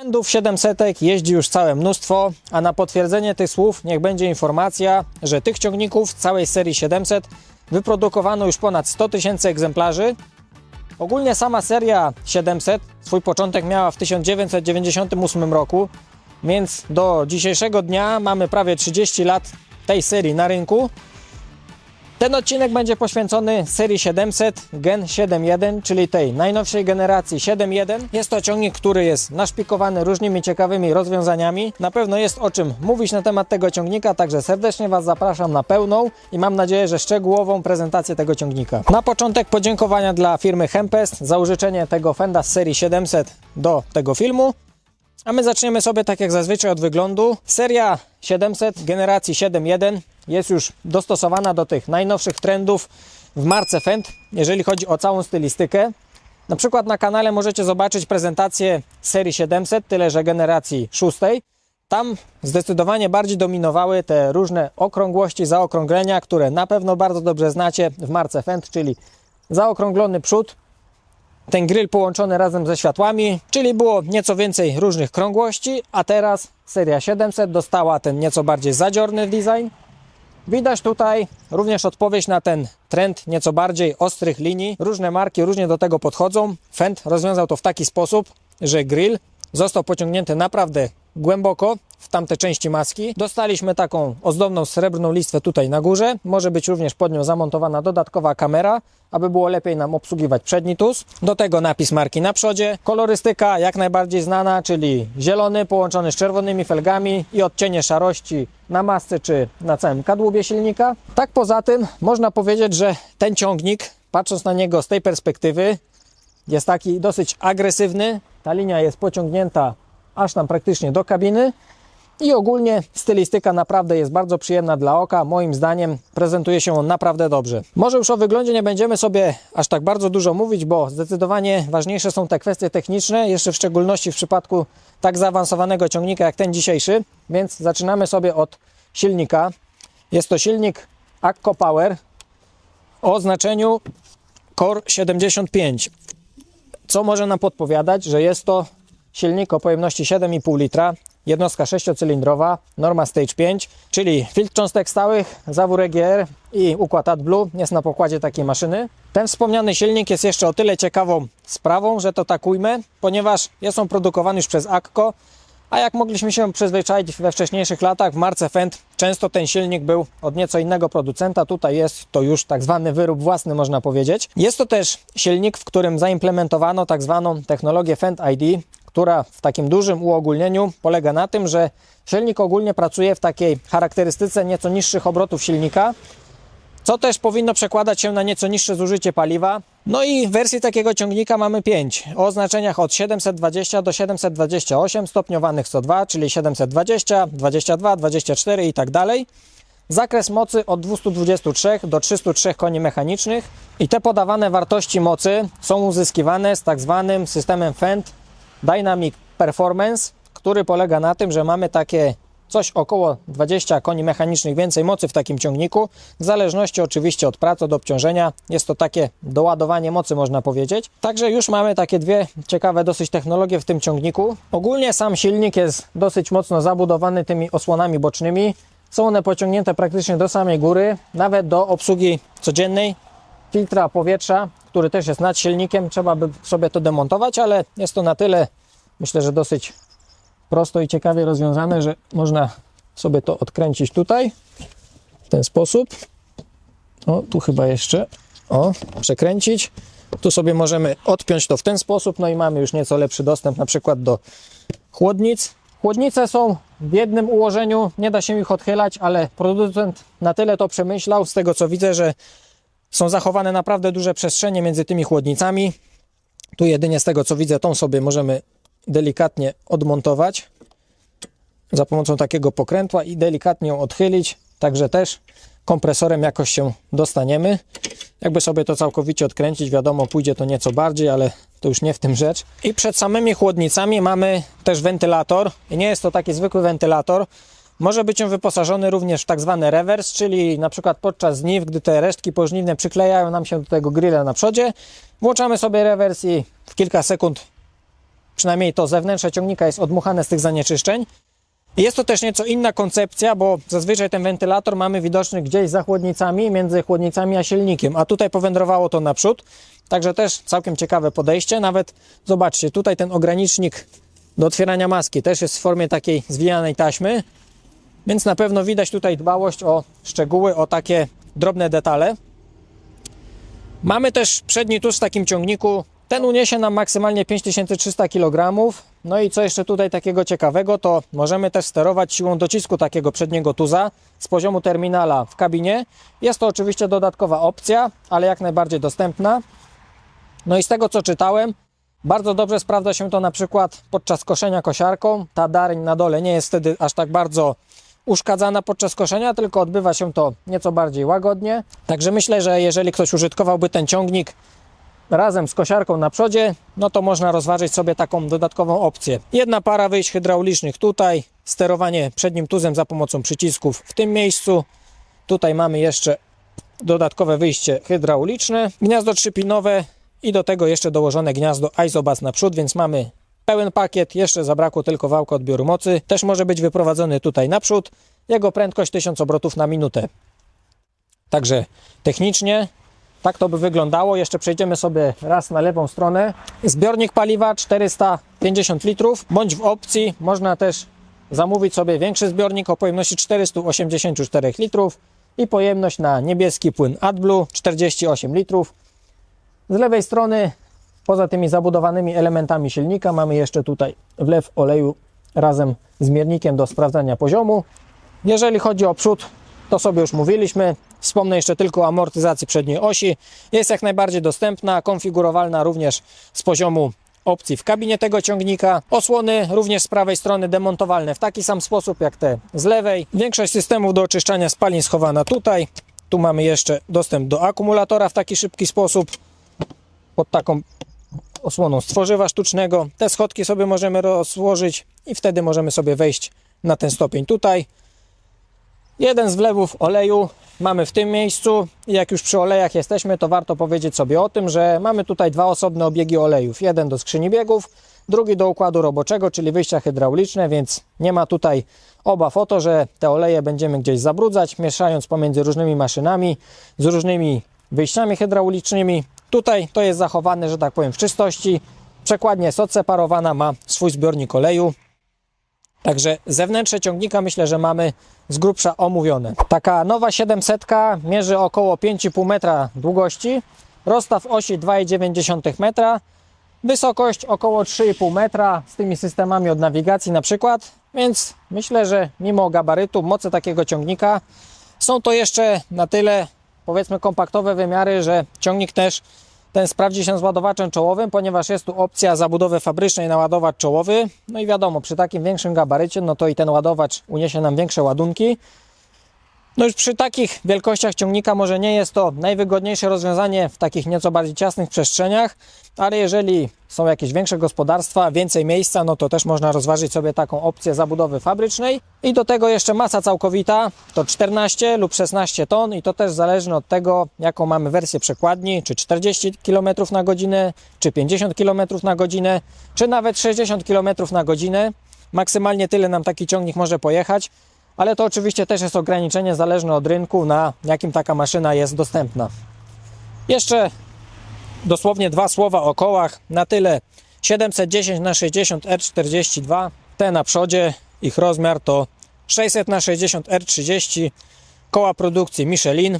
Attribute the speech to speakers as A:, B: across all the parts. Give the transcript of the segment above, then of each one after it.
A: Fendów 700 jeździ już całe mnóstwo, a na potwierdzenie tych słów niech będzie informacja, że tych ciągników całej serii 700 wyprodukowano już ponad 100 tysięcy egzemplarzy. Ogólnie sama seria 700 swój początek miała w 1998 roku, więc do dzisiejszego dnia mamy prawie 30 lat tej serii na rynku. Ten odcinek będzie poświęcony serii 700 Gen 7.1, czyli tej najnowszej generacji 7.1. Jest to ciągnik, który jest naszpikowany różnymi ciekawymi rozwiązaniami. Na pewno jest o czym mówić na temat tego ciągnika, także serdecznie Was zapraszam na pełną i mam nadzieję, że szczegółową prezentację tego ciągnika. Na początek podziękowania dla firmy Hempest za użyczenie tego Fenda z serii 700 do tego filmu. A my zaczniemy sobie tak jak zazwyczaj od wyglądu. Seria 700 generacji 7.1 jest już dostosowana do tych najnowszych trendów w marce Fend, jeżeli chodzi o całą stylistykę. Na przykład na kanale możecie zobaczyć prezentację serii 700, tyle że generacji 6. Tam zdecydowanie bardziej dominowały te różne okrągłości, zaokrąglenia, które na pewno bardzo dobrze znacie w marce Fend, czyli zaokrąglony przód, ten grill połączony razem ze światłami, czyli było nieco więcej różnych krągłości, a teraz seria 700 dostała ten nieco bardziej zadziorny design. Widać tutaj również odpowiedź na ten trend nieco bardziej ostrych linii. Różne marki różnie do tego podchodzą. Fend rozwiązał to w taki sposób, że grill został pociągnięty naprawdę głęboko w tamte części maski. Dostaliśmy taką ozdobną srebrną listwę tutaj na górze. Może być również pod nią zamontowana dodatkowa kamera, aby było lepiej nam obsługiwać przedni tus. Do tego napis marki na przodzie. Kolorystyka jak najbardziej znana, czyli zielony połączony z czerwonymi felgami i odcienie szarości na masce czy na całym kadłubie silnika. Tak poza tym można powiedzieć, że ten ciągnik, patrząc na niego z tej perspektywy, jest taki dosyć agresywny. Ta linia jest pociągnięta aż tam praktycznie do kabiny. I ogólnie stylistyka naprawdę jest bardzo przyjemna dla oka. Moim zdaniem prezentuje się on naprawdę dobrze. Może już o wyglądzie nie będziemy sobie aż tak bardzo dużo mówić, bo zdecydowanie ważniejsze są te kwestie techniczne, jeszcze w szczególności w przypadku tak zaawansowanego ciągnika jak ten dzisiejszy. Więc zaczynamy sobie od silnika. Jest to silnik Akko Power o oznaczeniu Core 75 co może nam podpowiadać, że jest to silnik o pojemności 7,5 litra, jednostka sześciocylindrowa, norma Stage 5, czyli filtr cząstek stałych, zawór EGR i układ AdBlue jest na pokładzie takiej maszyny. Ten wspomniany silnik jest jeszcze o tyle ciekawą sprawą, że to tak ujmę, ponieważ jest on produkowany już przez Akko, a jak mogliśmy się przyzwyczaić we wcześniejszych latach, w marce Fend często ten silnik był od nieco innego producenta. Tutaj jest to już tak zwany wyrób własny, można powiedzieć. Jest to też silnik, w którym zaimplementowano tak zwaną technologię Fend ID, która w takim dużym uogólnieniu polega na tym, że silnik ogólnie pracuje w takiej charakterystyce nieco niższych obrotów silnika, co też powinno przekładać się na nieco niższe zużycie paliwa. No i wersji takiego ciągnika mamy 5 o od 720 do 728 stopniowanych co 2, czyli 720, 22, 24 i tak dalej. Zakres mocy od 223 do 303 koni mechanicznych i te podawane wartości mocy są uzyskiwane z tak zwanym systemem Fend Dynamic Performance, który polega na tym, że mamy takie coś około 20 koni mechanicznych więcej mocy w takim ciągniku, w zależności oczywiście od pracy, od obciążenia. Jest to takie doładowanie mocy, można powiedzieć. Także już mamy takie dwie ciekawe dosyć technologie w tym ciągniku. Ogólnie sam silnik jest dosyć mocno zabudowany tymi osłonami bocznymi. Są one pociągnięte praktycznie do samej góry, nawet do obsługi codziennej filtra powietrza, który też jest nad silnikiem. Trzeba by sobie to demontować, ale jest to na tyle, myślę, że dosyć prosto i ciekawie rozwiązane, że można sobie to odkręcić tutaj w ten sposób. O, tu chyba jeszcze. O, przekręcić. Tu sobie możemy odpiąć to w ten sposób, no i mamy już nieco lepszy dostęp na przykład do chłodnic. Chłodnice są w jednym ułożeniu, nie da się ich odchylać, ale producent na tyle to przemyślał, z tego co widzę, że są zachowane naprawdę duże przestrzenie między tymi chłodnicami. Tu jedynie z tego co widzę, tą sobie możemy delikatnie odmontować za pomocą takiego pokrętła i delikatnie ją odchylić, także też kompresorem jakoś się dostaniemy. Jakby sobie to całkowicie odkręcić, wiadomo, pójdzie to nieco bardziej, ale to już nie w tym rzecz. I przed samymi chłodnicami mamy też wentylator i nie jest to taki zwykły wentylator. Może być on wyposażony również w tak zwany rewers, czyli na przykład podczas żniw, gdy te resztki pożniwne przyklejają nam się do tego grilla na przodzie, włączamy sobie rewers i w kilka sekund przynajmniej to zewnętrzne ciągnika jest odmuchane z tych zanieczyszczeń. Jest to też nieco inna koncepcja, bo zazwyczaj ten wentylator mamy widoczny gdzieś za chłodnicami, między chłodnicami a silnikiem, a tutaj powędrowało to naprzód. Także też całkiem ciekawe podejście. Nawet zobaczcie, tutaj ten ogranicznik do otwierania maski też jest w formie takiej zwijanej taśmy, więc na pewno widać tutaj dbałość o szczegóły, o takie drobne detale. Mamy też przedni tusz w takim ciągniku. Ten uniesie nam maksymalnie 5300 kg. No i co jeszcze tutaj takiego ciekawego, to możemy też sterować siłą docisku takiego przedniego tuza z poziomu terminala w kabinie. Jest to oczywiście dodatkowa opcja, ale jak najbardziej dostępna. No i z tego co czytałem, bardzo dobrze sprawdza się to na przykład podczas koszenia kosiarką. Ta dareń na dole nie jest wtedy aż tak bardzo uszkadzana podczas koszenia, tylko odbywa się to nieco bardziej łagodnie. Także myślę, że jeżeli ktoś użytkowałby ten ciągnik razem z kosiarką na przodzie, no to można rozważyć sobie taką dodatkową opcję. Jedna para wyjść hydraulicznych tutaj, sterowanie przednim tuzem za pomocą przycisków w tym miejscu. Tutaj mamy jeszcze dodatkowe wyjście hydrauliczne, gniazdo trzypinowe i do tego jeszcze dołożone gniazdo ISOBAS naprzód, więc mamy pełen pakiet, jeszcze zabrakło tylko wałka odbioru mocy. Też może być wyprowadzony tutaj naprzód. Jego prędkość 1000 obrotów na minutę. Także technicznie tak to by wyglądało. Jeszcze przejdziemy sobie raz na lewą stronę. Zbiornik paliwa 450 litrów, bądź w opcji można też zamówić sobie większy zbiornik o pojemności 484 litrów i pojemność na niebieski płyn AdBlue 48 litrów. Z lewej strony, poza tymi zabudowanymi elementami silnika, mamy jeszcze tutaj wlew oleju razem z miernikiem do sprawdzania poziomu. Jeżeli chodzi o przód, to sobie już mówiliśmy. Wspomnę jeszcze tylko o amortyzacji przedniej osi. Jest jak najbardziej dostępna, konfigurowalna również z poziomu opcji w kabinie tego ciągnika. Osłony również z prawej strony demontowalne w taki sam sposób jak te z lewej. Większość systemów do oczyszczania spalin schowana tutaj. Tu mamy jeszcze dostęp do akumulatora w taki szybki sposób pod taką osłoną z tworzywa sztucznego. Te schodki sobie możemy rozłożyć i wtedy możemy sobie wejść na ten stopień tutaj. Jeden z wlewów oleju mamy w tym miejscu jak już przy olejach jesteśmy, to warto powiedzieć sobie o tym, że mamy tutaj dwa osobne obiegi olejów. Jeden do skrzyni biegów, drugi do układu roboczego, czyli wyjścia hydrauliczne, więc nie ma tutaj obaw o to, że te oleje będziemy gdzieś zabrudzać, mieszając pomiędzy różnymi maszynami z różnymi wyjściami hydraulicznymi. Tutaj to jest zachowane, że tak powiem, w czystości. Przekładnia jest odseparowana, ma swój zbiornik oleju. Także zewnętrzne ciągnika myślę, że mamy z grubsza omówione. Taka nowa 700 mierzy około 5,5 metra długości, rozstaw osi 2,9 metra, wysokość około 3,5 metra z tymi systemami od nawigacji na przykład, więc myślę, że mimo gabarytu, mocy takiego ciągnika są to jeszcze na tyle powiedzmy kompaktowe wymiary, że ciągnik też ten sprawdzi się z ładowaczem czołowym, ponieważ jest tu opcja zabudowy fabrycznej na ładowacz czołowy. No i wiadomo, przy takim większym gabarycie, no to i ten ładowacz uniesie nam większe ładunki. No już przy takich wielkościach ciągnika może nie jest to najwygodniejsze rozwiązanie w takich nieco bardziej ciasnych przestrzeniach, ale jeżeli są jakieś większe gospodarstwa, więcej miejsca, no to też można rozważyć sobie taką opcję zabudowy fabrycznej. I do tego jeszcze masa całkowita to 14 lub 16 ton i to też zależne od tego, jaką mamy wersję przekładni, czy 40 km na godzinę, czy 50 km na godzinę, czy nawet 60 km na godzinę. Maksymalnie tyle nam taki ciągnik może pojechać ale to oczywiście też jest ograniczenie zależne od rynku, na jakim taka maszyna jest dostępna. Jeszcze dosłownie dwa słowa o kołach. Na tyle 710 na 60 R42. Te na przodzie, ich rozmiar to 600 na 60 R30. Koła produkcji Michelin.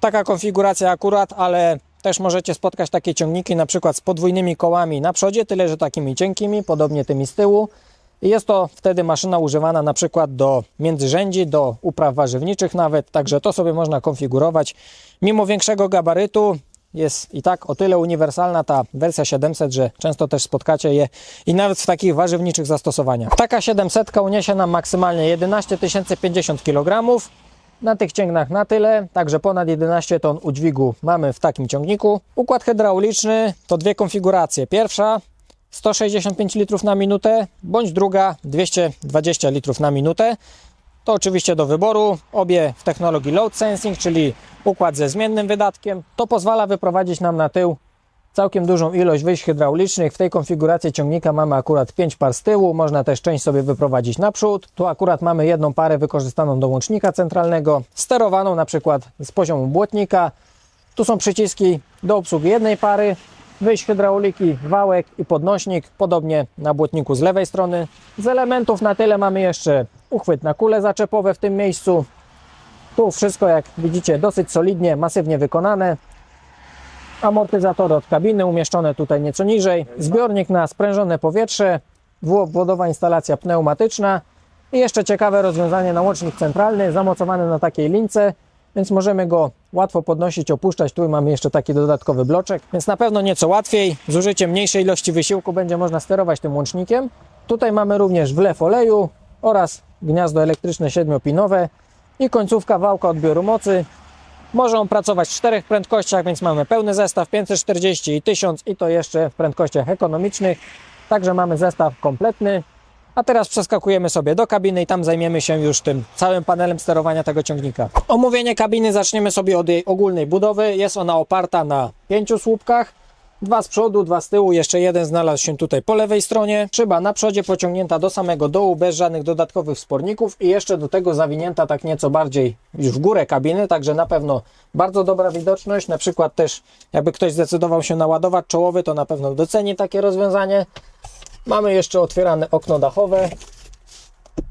A: Taka konfiguracja akurat, ale też możecie spotkać takie ciągniki na przykład z podwójnymi kołami na przodzie, tyle że takimi cienkimi, podobnie tymi z tyłu. Jest to wtedy maszyna używana na przykład do międzyrzędzi, do upraw warzywniczych nawet, także to sobie można konfigurować. Mimo większego gabarytu jest i tak o tyle uniwersalna ta wersja 700, że często też spotkacie je i nawet w takich warzywniczych zastosowaniach. Taka 700 uniesie nam maksymalnie 11 050 kg. Na tych ciągnach na tyle, także ponad 11 ton udźwigu mamy w takim ciągniku. Układ hydrauliczny to dwie konfiguracje. Pierwsza 165 litrów na minutę, bądź druga 220 litrów na minutę. To oczywiście do wyboru. Obie w technologii load sensing, czyli układ ze zmiennym wydatkiem. To pozwala wyprowadzić nam na tył całkiem dużą ilość wyjść hydraulicznych. W tej konfiguracji ciągnika mamy akurat 5 par z tyłu, można też część sobie wyprowadzić naprzód. Tu akurat mamy jedną parę wykorzystaną do łącznika centralnego, sterowaną na przykład z poziomu błotnika. Tu są przyciski do obsługi jednej pary, wyjść hydrauliki, wałek i podnośnik, podobnie na błotniku z lewej strony. Z elementów na tyle mamy jeszcze uchwyt na kule zaczepowe w tym miejscu. Tu wszystko jak widzicie dosyć solidnie, masywnie wykonane. Amortyzatory od kabiny umieszczone tutaj nieco niżej. Zbiornik na sprężone powietrze, dwuobwodowa instalacja pneumatyczna i jeszcze ciekawe rozwiązanie na łącznik centralny zamocowany na takiej lince, więc możemy go łatwo podnosić, opuszczać. Tu mamy jeszcze taki dodatkowy bloczek, więc na pewno nieco łatwiej. Z użyciem mniejszej ilości wysiłku będzie można sterować tym łącznikiem. Tutaj mamy również wlew oleju oraz gniazdo elektryczne siedmiopinowe i końcówka wałka odbioru mocy. Może on pracować w czterech prędkościach, więc mamy pełny zestaw 540 i 1000 i to jeszcze w prędkościach ekonomicznych. Także mamy zestaw kompletny. A teraz przeskakujemy sobie do kabiny i tam zajmiemy się już tym całym panelem sterowania tego ciągnika. Omówienie kabiny zaczniemy sobie od jej ogólnej budowy. Jest ona oparta na pięciu słupkach. Dwa z przodu, dwa z tyłu, jeszcze jeden znalazł się tutaj po lewej stronie. Szyba na przodzie pociągnięta do samego dołu, bez żadnych dodatkowych wsporników i jeszcze do tego zawinięta tak nieco bardziej już w górę kabiny, także na pewno bardzo dobra widoczność. Na przykład też jakby ktoś zdecydował się naładować czołowy, to na pewno doceni takie rozwiązanie. Mamy jeszcze otwierane okno dachowe.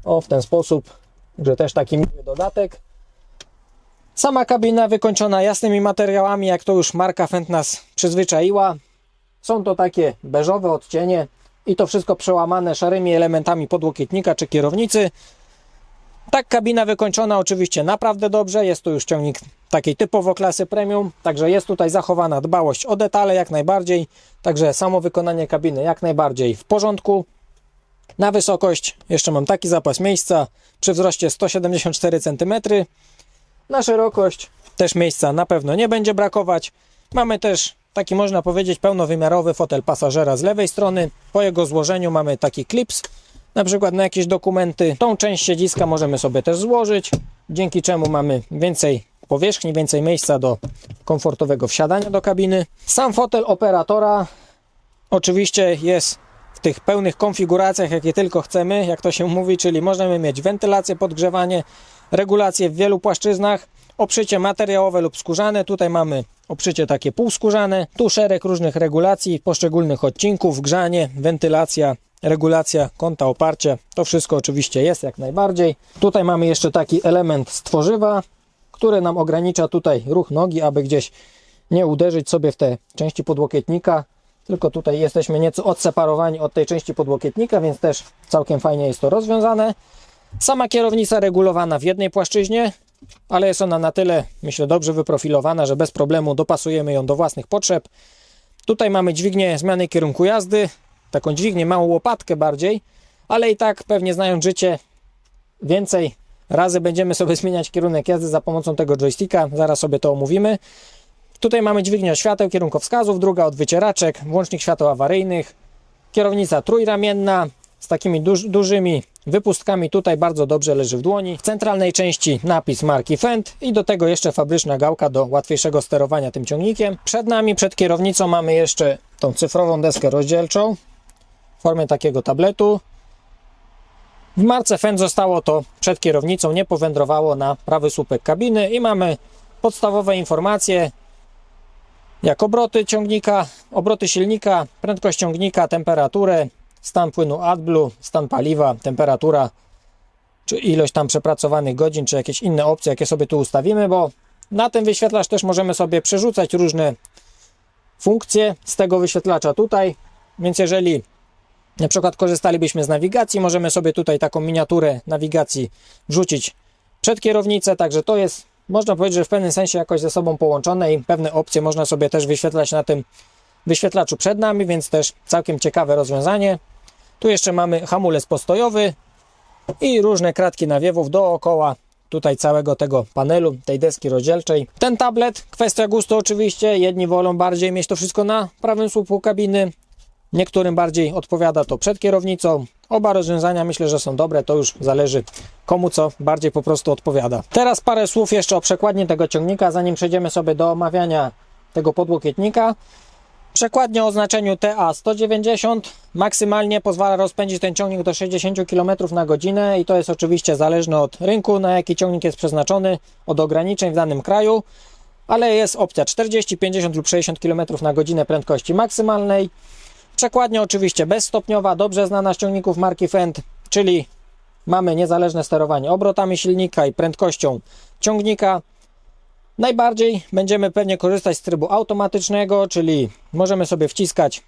A: O, w ten sposób, że też taki miły dodatek. Sama kabina wykończona jasnymi materiałami, jak to już marka Fendt nas przyzwyczaiła. Są to takie beżowe odcienie i to wszystko przełamane szarymi elementami podłokietnika czy kierownicy. Tak, kabina wykończona oczywiście naprawdę dobrze. Jest to już ciągnik takiej typowo klasy premium, także jest tutaj zachowana dbałość o detale jak najbardziej. Także samo wykonanie kabiny jak najbardziej w porządku. Na wysokość jeszcze mam taki zapas miejsca przy wzroście 174 cm. Na szerokość też miejsca na pewno nie będzie brakować. Mamy też taki można powiedzieć pełnowymiarowy fotel pasażera z lewej strony. Po jego złożeniu mamy taki klips, na przykład na jakieś dokumenty. Tą część siedziska możemy sobie też złożyć, dzięki czemu mamy więcej powierzchni, więcej miejsca do komfortowego wsiadania do kabiny. Sam fotel operatora oczywiście jest w tych pełnych konfiguracjach, jakie tylko chcemy, jak to się mówi, czyli możemy mieć wentylację, podgrzewanie, regulacje w wielu płaszczyznach, oprzycie materiałowe lub skórzane. Tutaj mamy oprzycie takie półskórzane, tu szereg różnych regulacji poszczególnych odcinków, grzanie, wentylacja, regulacja kąta oparcia. To wszystko oczywiście jest jak najbardziej. Tutaj mamy jeszcze taki element stworzywa, który nam ogranicza tutaj ruch nogi, aby gdzieś nie uderzyć sobie w te części podłokietnika. Tylko tutaj jesteśmy nieco odseparowani od tej części podłokietnika, więc też całkiem fajnie jest to rozwiązane. Sama kierownica regulowana w jednej płaszczyźnie, ale jest ona na tyle, myślę, dobrze wyprofilowana, że bez problemu dopasujemy ją do własnych potrzeb. Tutaj mamy dźwignię zmiany kierunku jazdy, taką dźwignię, małą łopatkę bardziej, ale i tak pewnie znając życie, więcej razy będziemy sobie zmieniać kierunek jazdy za pomocą tego joysticka, zaraz sobie to omówimy. Tutaj mamy dźwignię świateł, kierunkowskazów, druga od wycieraczek, włącznik świateł awaryjnych, kierownica trójramienna z takimi duż, dużymi wypustkami, tutaj bardzo dobrze leży w dłoni. W centralnej części napis marki Fendt i do tego jeszcze fabryczna gałka do łatwiejszego sterowania tym ciągnikiem. Przed nami, przed kierownicą mamy jeszcze tą cyfrową deskę rozdzielczą w formie takiego tabletu. W marce Fendt zostało to przed kierownicą, nie powędrowało na prawy słupek kabiny i mamy podstawowe informacje jak obroty ciągnika, obroty silnika, prędkość ciągnika, temperaturę, stan płynu AdBlue, stan paliwa, temperatura, czy ilość tam przepracowanych godzin, czy jakieś inne opcje, jakie sobie tu ustawimy, bo na ten wyświetlacz też możemy sobie przerzucać różne funkcje z tego wyświetlacza tutaj, więc jeżeli na przykład korzystalibyśmy z nawigacji, możemy sobie tutaj taką miniaturę nawigacji wrzucić przed kierownicę, także to jest, można powiedzieć, że w pewnym sensie jakoś ze sobą połączone i pewne opcje można sobie też wyświetlać na tym wyświetlaczu przed nami, więc też całkiem ciekawe rozwiązanie. Tu jeszcze mamy hamulec postojowy i różne kratki nawiewów dookoła tutaj całego tego panelu, tej deski rozdzielczej. Ten tablet, kwestia gustu oczywiście, jedni wolą bardziej mieć to wszystko na prawym słupku kabiny, niektórym bardziej odpowiada to przed kierownicą. Oba rozwiązania myślę, że są dobre, to już zależy komu co bardziej po prostu odpowiada. Teraz parę słów jeszcze o przekładni tego ciągnika, zanim przejdziemy sobie do omawiania tego podłokietnika. Przekładnia o znaczeniu TA190 maksymalnie pozwala rozpędzić ten ciągnik do 60 km na godzinę i to jest oczywiście zależne od rynku, na jaki ciągnik jest przeznaczony, od ograniczeń w danym kraju, ale jest opcja 40, 50 lub 60 km na godzinę prędkości maksymalnej. Przekładnia oczywiście bezstopniowa, dobrze znana z ciągników marki Fendt, czyli mamy niezależne sterowanie obrotami silnika i prędkością ciągnika. Najbardziej będziemy pewnie korzystać z trybu automatycznego, czyli możemy sobie wciskać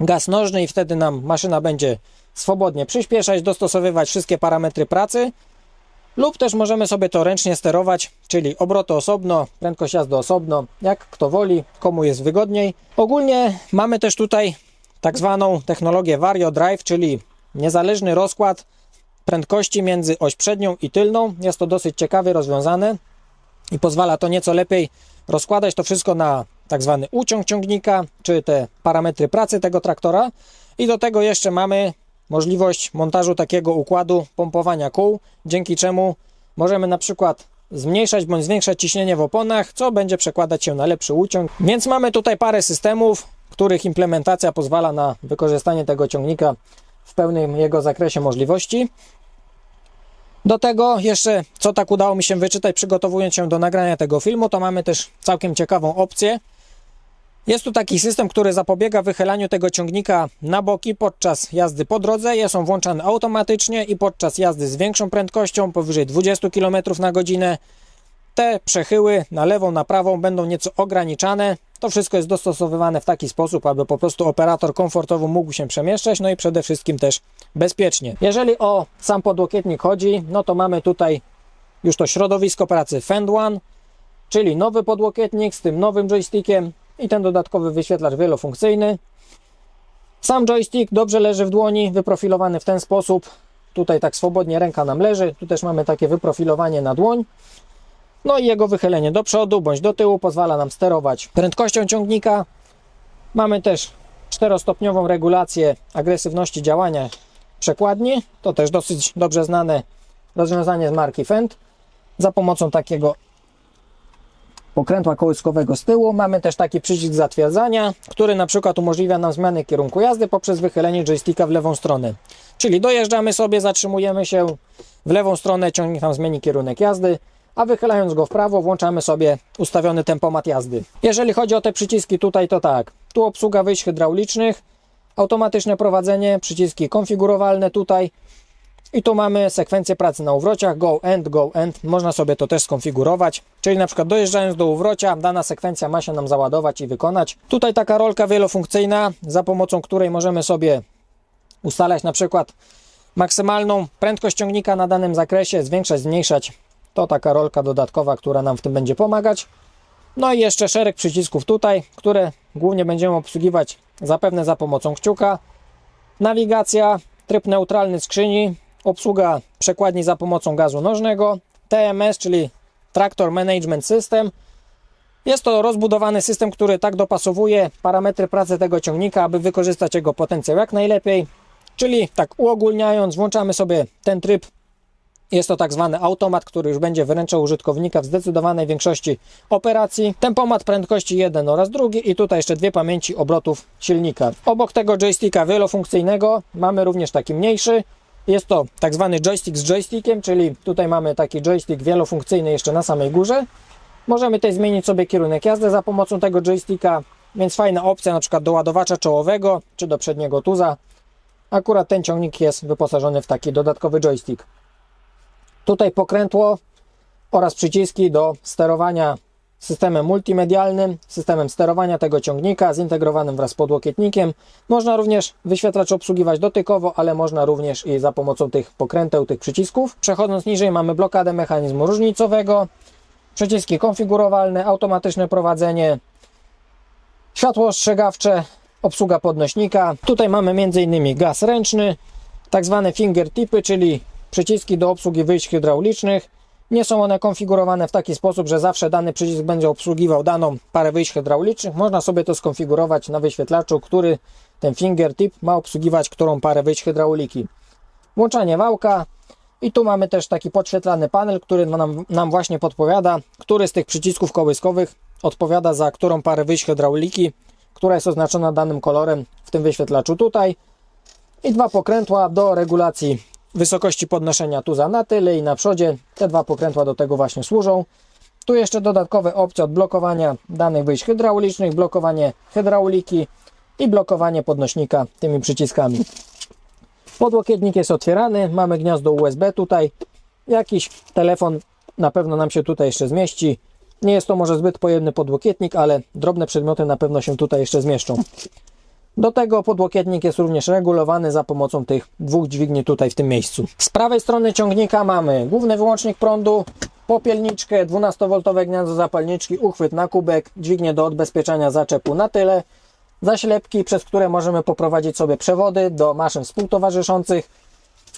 A: gaz nożny i wtedy nam maszyna będzie swobodnie przyspieszać, dostosowywać wszystkie parametry pracy. Lub też możemy sobie to ręcznie sterować, czyli obroty osobno, prędkość jazdy osobno, jak kto woli, komu jest wygodniej. Ogólnie mamy też tutaj tak zwaną technologię Vario Drive, czyli niezależny rozkład prędkości między oś przednią i tylną. Jest to dosyć ciekawie rozwiązane i pozwala to nieco lepiej rozkładać to wszystko na tak zwany uciąg ciągnika, czy te parametry pracy tego traktora. I do tego jeszcze mamy możliwość montażu takiego układu pompowania kół, dzięki czemu możemy na przykład zmniejszać bądź zwiększać ciśnienie w oponach, co będzie przekładać się na lepszy uciąg. Więc mamy tutaj parę systemów, których implementacja pozwala na wykorzystanie tego ciągnika w pełnym jego zakresie możliwości. Do tego jeszcze, co tak udało mi się wyczytać, przygotowując się do nagrania tego filmu, to mamy też całkiem ciekawą opcję. Jest tu taki system, który zapobiega wychylaniu tego ciągnika na boki podczas jazdy po drodze. Jest on włączany automatycznie i podczas jazdy z większą prędkością, powyżej 20 km na godzinę, te przechyły na lewą, na prawą będą nieco ograniczane. To wszystko jest dostosowywane w taki sposób, aby po prostu operator komfortowo mógł się przemieszczać, no i przede wszystkim też bezpiecznie. Jeżeli o sam podłokietnik chodzi, no to mamy tutaj już to środowisko pracy Fend One, czyli nowy podłokietnik z tym nowym joystickiem i ten dodatkowy wyświetlacz wielofunkcyjny. Sam joystick dobrze leży w dłoni, wyprofilowany w ten sposób. Tutaj tak swobodnie ręka nam leży. Tu też mamy takie wyprofilowanie na dłoń. No i jego wychylenie do przodu bądź do tyłu pozwala nam sterować prędkością ciągnika. Mamy też czterostopniową regulację agresywności działania przekładni. To też dosyć dobrze znane rozwiązanie z marki Fendt. Za pomocą takiego pokrętła kołyskowego z tyłu mamy też taki przycisk zatwierdzania, który na przykład umożliwia nam zmianę kierunku jazdy poprzez wychylenie joysticka w lewą stronę. Czyli dojeżdżamy sobie, zatrzymujemy się w lewą stronę, ciągnik nam zmieni kierunek jazdy, a wychylając go w prawo włączamy sobie ustawiony tempomat jazdy. Jeżeli chodzi o te przyciski tutaj, to tak. Tu obsługa wyjść hydraulicznych, automatyczne prowadzenie, przyciski konfigurowalne tutaj i tu mamy sekwencję pracy na uwrociach, go end, go end, można sobie to też skonfigurować, czyli na przykład dojeżdżając do uwrocia, dana sekwencja ma się nam załadować i wykonać. Tutaj taka rolka wielofunkcyjna, za pomocą której możemy sobie ustalać na przykład maksymalną prędkość ciągnika na danym zakresie, zwiększać, zmniejszać. To taka rolka dodatkowa, która nam w tym będzie pomagać. No i jeszcze szereg przycisków tutaj, które głównie będziemy obsługiwać zapewne za pomocą kciuka. Nawigacja, tryb neutralny skrzyni, obsługa przekładni za pomocą gazu nożnego, TMS, czyli Tractor Management System. Jest to rozbudowany system, który tak dopasowuje parametry pracy tego ciągnika, aby wykorzystać jego potencjał jak najlepiej. Czyli tak uogólniając, włączamy sobie ten tryb. Jest to tak zwany automat, który już będzie wyręczał użytkownika w zdecydowanej większości operacji. Tempomat prędkości 1 oraz drugi i tutaj jeszcze dwie pamięci obrotów silnika. Obok tego joysticka wielofunkcyjnego mamy również taki mniejszy, jest to tak zwany joystick z joystickiem, czyli tutaj mamy taki joystick wielofunkcyjny jeszcze na samej górze. Możemy też zmienić sobie kierunek jazdy za pomocą tego joysticka, więc fajna opcja na przykład do ładowacza czołowego czy do przedniego tuza. Akurat ten ciągnik jest wyposażony w taki dodatkowy joystick. Tutaj pokrętło oraz przyciski do sterowania systemem multimedialnym, systemem sterowania tego ciągnika zintegrowanym wraz z podłokietnikiem. Można również wyświetlacz obsługiwać dotykowo, ale można również i za pomocą tych pokręteł, tych przycisków. Przechodząc niżej mamy blokadę mechanizmu różnicowego, przyciski konfigurowalne, automatyczne prowadzenie, światło ostrzegawcze, obsługa podnośnika. Tutaj mamy m.in. gaz ręczny, tak zwane fingertipy, czyli przyciski do obsługi wyjść hydraulicznych, nie są one konfigurowane w taki sposób, że zawsze dany przycisk będzie obsługiwał daną parę wyjść hydraulicznych. Można sobie to skonfigurować na wyświetlaczu, który ten fingertip ma obsługiwać którą parę wyjść hydrauliki. Włączanie wałka i tu mamy też taki podświetlany panel, który nam, nam właśnie podpowiada, który z tych przycisków kołyskowych odpowiada za którą parę wyjść hydrauliki, która jest oznaczona danym kolorem w tym wyświetlaczu tutaj. I dwa pokrętła do regulacji wysokości podnoszenia tuza na tyle i na przodzie. Te dwa pokrętła do tego właśnie służą. Tu jeszcze dodatkowe opcje odblokowania danych wyjść hydraulicznych, blokowanie hydrauliki i blokowanie podnośnika tymi przyciskami. Podłokietnik jest otwierany, mamy gniazdo USB tutaj, jakiś telefon na pewno nam się tutaj jeszcze zmieści. Nie jest to może zbyt pojemny podłokietnik, ale drobne przedmioty na pewno się tutaj jeszcze zmieszczą. Do tego podłokietnik jest również regulowany za pomocą tych dwóch dźwigni tutaj w tym miejscu. Z prawej strony ciągnika mamy główny wyłącznik prądu, popielniczkę, 12V gniazdo zapalniczki, uchwyt na kubek, dźwignię do odbezpieczania zaczepu na tyle, zaślepki, przez które możemy poprowadzić sobie przewody do maszyn współtowarzyszących.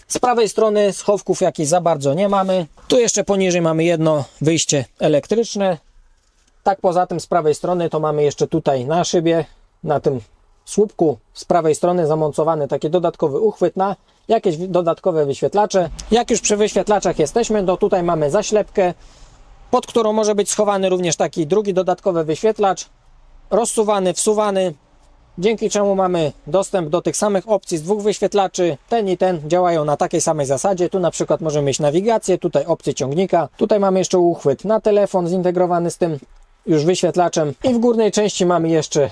A: Z prawej strony schowków jakichś za bardzo nie mamy. Tu jeszcze poniżej mamy jedno wyjście elektryczne. Tak poza tym z prawej strony to mamy jeszcze tutaj na szybie, na tym słupku z prawej strony zamontowany taki dodatkowy uchwyt na jakieś dodatkowe wyświetlacze. Jak już przy wyświetlaczach jesteśmy, to tutaj mamy zaślepkę, pod którą może być schowany również taki drugi dodatkowy wyświetlacz, rozsuwany, wsuwany, dzięki czemu mamy dostęp do tych samych opcji z dwóch wyświetlaczy. Ten i ten działają na takiej samej zasadzie. Tu na przykład możemy mieć nawigację, tutaj opcję ciągnika. Tutaj mamy jeszcze uchwyt na telefon zintegrowany z tym już wyświetlaczem i w górnej części mamy jeszcze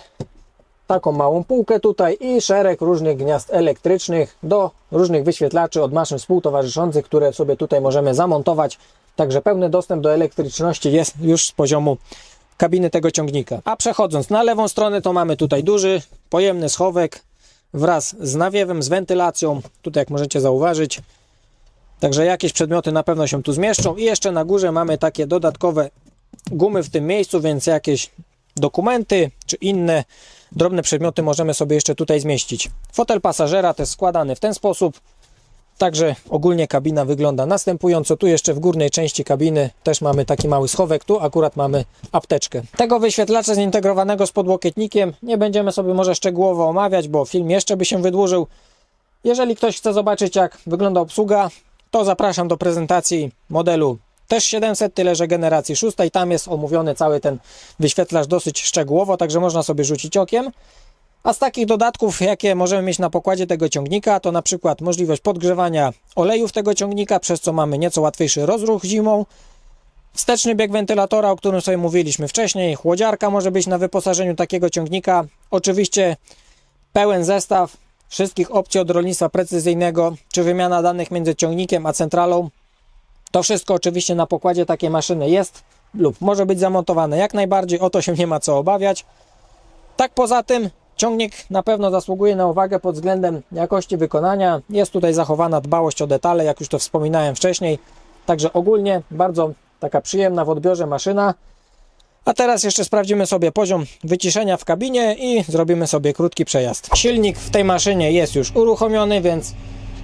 A: taką małą półkę tutaj i szereg różnych gniazd elektrycznych do różnych wyświetlaczy od maszyn współtowarzyszących, które sobie tutaj możemy zamontować. Także pełny dostęp do elektryczności jest już z poziomu kabiny tego ciągnika. A przechodząc na lewą stronę, to mamy tutaj duży, pojemny schowek wraz z nawiewem, z wentylacją. Tutaj, jak możecie zauważyć, także jakieś przedmioty na pewno się tu zmieszczą. I jeszcze na górze mamy takie dodatkowe gumy w tym miejscu, więc jakieś dokumenty czy inne drobne przedmioty możemy sobie jeszcze tutaj zmieścić. Fotel pasażera też składany w ten sposób. Także ogólnie kabina wygląda następująco. Tu jeszcze w górnej części kabiny też mamy taki mały schowek. Tu akurat mamy apteczkę. Tego wyświetlacza zintegrowanego z podłokietnikiem nie będziemy sobie może szczegółowo omawiać, bo film jeszcze by się wydłużył. Jeżeli ktoś chce zobaczyć jak wygląda obsługa, to zapraszam do prezentacji modelu też 700, tyle że generacji 6 i tam jest omówiony cały ten wyświetlacz dosyć szczegółowo, także można sobie rzucić okiem. A z takich dodatków, jakie możemy mieć na pokładzie tego ciągnika, to na przykład możliwość podgrzewania olejów tego ciągnika, przez co mamy nieco łatwiejszy rozruch zimą. Wsteczny bieg wentylatora, o którym sobie mówiliśmy wcześniej. Chłodziarka może być na wyposażeniu takiego ciągnika. Oczywiście pełen zestaw wszystkich opcji od rolnictwa precyzyjnego, czy wymiana danych między ciągnikiem a centralą. To wszystko oczywiście na pokładzie takiej maszyny jest lub może być zamontowane jak najbardziej, o to się nie ma co obawiać. Tak poza tym ciągnik na pewno zasługuje na uwagę pod względem jakości wykonania. Jest tutaj zachowana dbałość o detale, jak już to wspominałem wcześniej. Także ogólnie bardzo taka przyjemna w odbiorze maszyna. A teraz jeszcze sprawdzimy sobie poziom wyciszenia w kabinie i zrobimy sobie krótki przejazd. Silnik w tej maszynie jest już uruchomiony, więc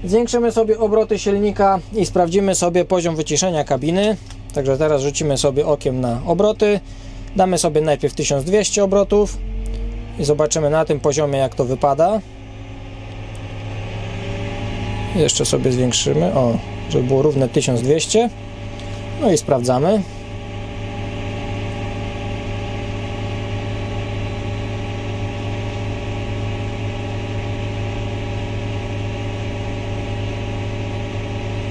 A: zwiększymy sobie obroty silnika i sprawdzimy sobie poziom wyciszenia kabiny. Także teraz rzucimy sobie okiem na obroty. Damy sobie najpierw 1200 obrotów i zobaczymy na tym poziomie jak to wypada. Jeszcze sobie zwiększymy, o, żeby było równe 1200. No i sprawdzamy.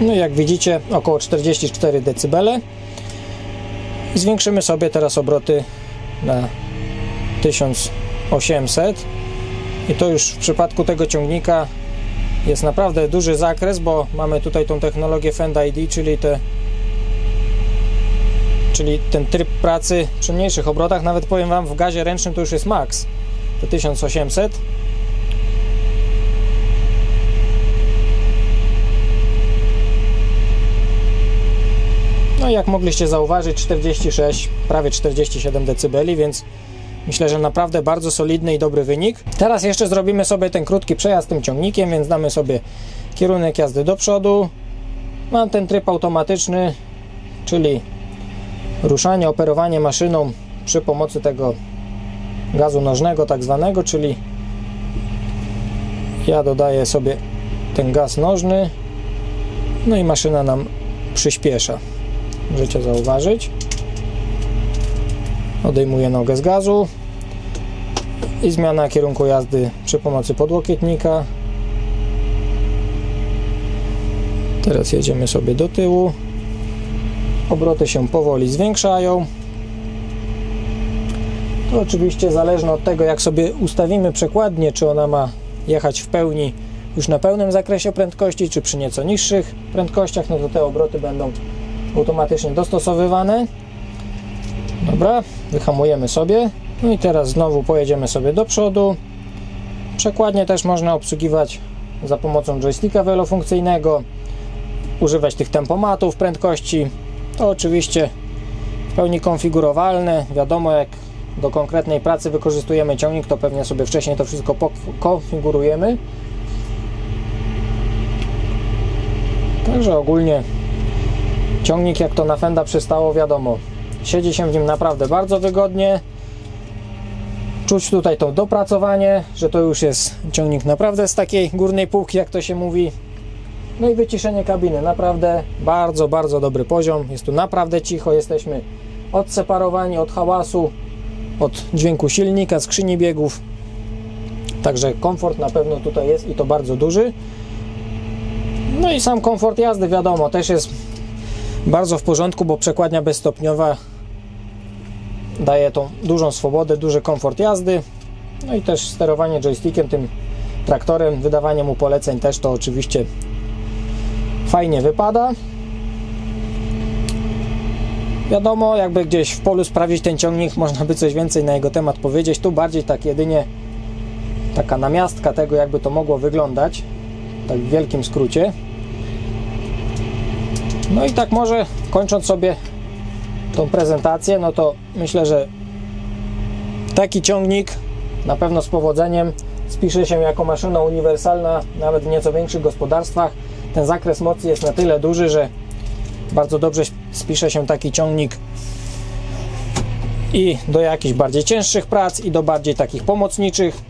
A: No jak widzicie około 44 dB. Zwiększymy sobie teraz obroty na 1800 i to już w przypadku tego ciągnika jest naprawdę duży zakres, bo mamy tutaj tą technologię Fend ID, czyli te czyli ten tryb pracy przy mniejszych obrotach, nawet powiem Wam w gazie ręcznym to już jest max, te 1800 No i jak mogliście zauważyć 46, prawie 47 dB, więc myślę, że naprawdę bardzo solidny i dobry wynik. Teraz jeszcze zrobimy sobie ten krótki przejazd tym ciągnikiem, więc damy sobie kierunek jazdy do przodu. Mam ten tryb automatyczny, czyli ruszanie, operowanie maszyną przy pomocy tego gazu nożnego tak zwanego, czyli ja dodaję sobie ten gaz nożny no i maszyna nam przyspiesza możecie zauważyć odejmuję nogę z gazu i zmiana kierunku jazdy przy pomocy podłokietnika. Teraz jedziemy sobie do tyłu. Obroty się powoli zwiększają. To oczywiście zależne od tego, jak sobie ustawimy przekładnię, czy ona ma jechać w pełni już na pełnym zakresie prędkości, czy przy nieco niższych prędkościach, no to te obroty będą automatycznie dostosowywane. Dobra, wyhamujemy sobie. No i teraz znowu pojedziemy sobie do przodu. Przekładnie też można obsługiwać za pomocą joysticka wielofunkcyjnego, używać tych tempomatów prędkości. To oczywiście w pełni konfigurowalne. Wiadomo, jak do konkretnej pracy wykorzystujemy ciągnik, to pewnie sobie wcześniej to wszystko konfigurujemy. Także ogólnie ciągnik jak to na Fenda przystało, wiadomo, siedzi się w nim naprawdę bardzo wygodnie. Czuć tutaj to dopracowanie, że to już jest ciągnik naprawdę z takiej górnej półki, jak to się mówi. No i wyciszenie kabiny, naprawdę bardzo, bardzo dobry poziom. Jest tu naprawdę cicho, jesteśmy odseparowani od hałasu, od dźwięku silnika, skrzyni biegów. Także komfort na pewno tutaj jest i to bardzo duży. No i sam komfort jazdy, wiadomo, też jest bardzo w porządku, bo przekładnia bezstopniowa daje tą dużą swobodę, duży komfort jazdy. No i też sterowanie joystickiem, tym traktorem, wydawanie mu poleceń też to oczywiście fajnie wypada. Wiadomo, jakby gdzieś w polu sprawdzić ten ciągnik, można by coś więcej na jego temat powiedzieć. Tu bardziej tak jedynie taka namiastka tego, jakby to mogło wyglądać, tak w wielkim skrócie. No i tak może kończąc sobie tą prezentację, no to myślę, że taki ciągnik na pewno z powodzeniem spisze się jako maszyna uniwersalna, nawet w nieco większych gospodarstwach. Ten zakres mocy jest na tyle duży, że bardzo dobrze spisze się taki ciągnik i do jakichś bardziej cięższych prac, i do bardziej takich pomocniczych.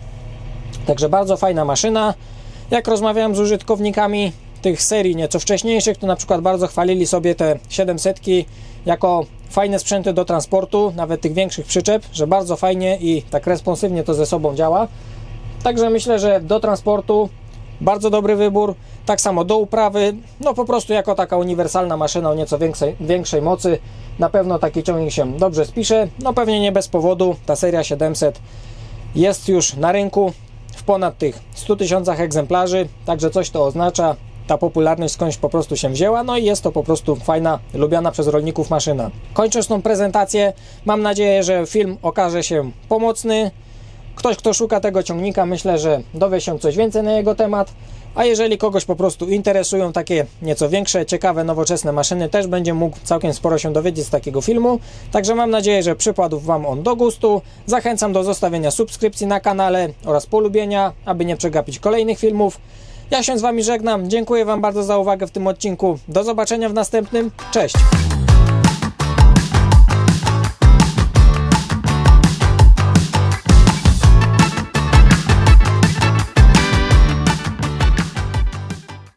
A: Także bardzo fajna maszyna. Jak rozmawiałem z użytkownikami tych serii nieco wcześniejszych, to na przykład bardzo chwalili sobie te 700 jako fajne sprzęty do transportu, nawet tych większych przyczep, że bardzo fajnie i tak responsywnie to ze sobą działa. Także myślę, że do transportu bardzo dobry wybór. Tak samo do uprawy, no po prostu jako taka uniwersalna maszyna o nieco większej, większej mocy. Na pewno taki ciągnik się dobrze spisze. No pewnie nie bez powodu. Ta seria 700 jest już na rynku w ponad tych 100 tysiącach egzemplarzy, także coś to oznacza. Ta popularność skądś po prostu się wzięła, no i jest to po prostu fajna, lubiana przez rolników maszyna. Kończąc tą prezentację, mam nadzieję, że film okaże się pomocny. Ktoś, kto szuka tego ciągnika, myślę, że dowie się coś więcej na jego temat. A jeżeli kogoś po prostu interesują takie nieco większe, ciekawe, nowoczesne maszyny, też będzie mógł całkiem sporo się dowiedzieć z takiego filmu. Także mam nadzieję, że przypadł Wam on do gustu. Zachęcam do zostawienia subskrypcji na kanale oraz polubienia, aby nie przegapić kolejnych filmów. Ja się z Wami żegnam. Dziękuję Wam bardzo za uwagę w tym odcinku. Do zobaczenia w następnym. Cześć!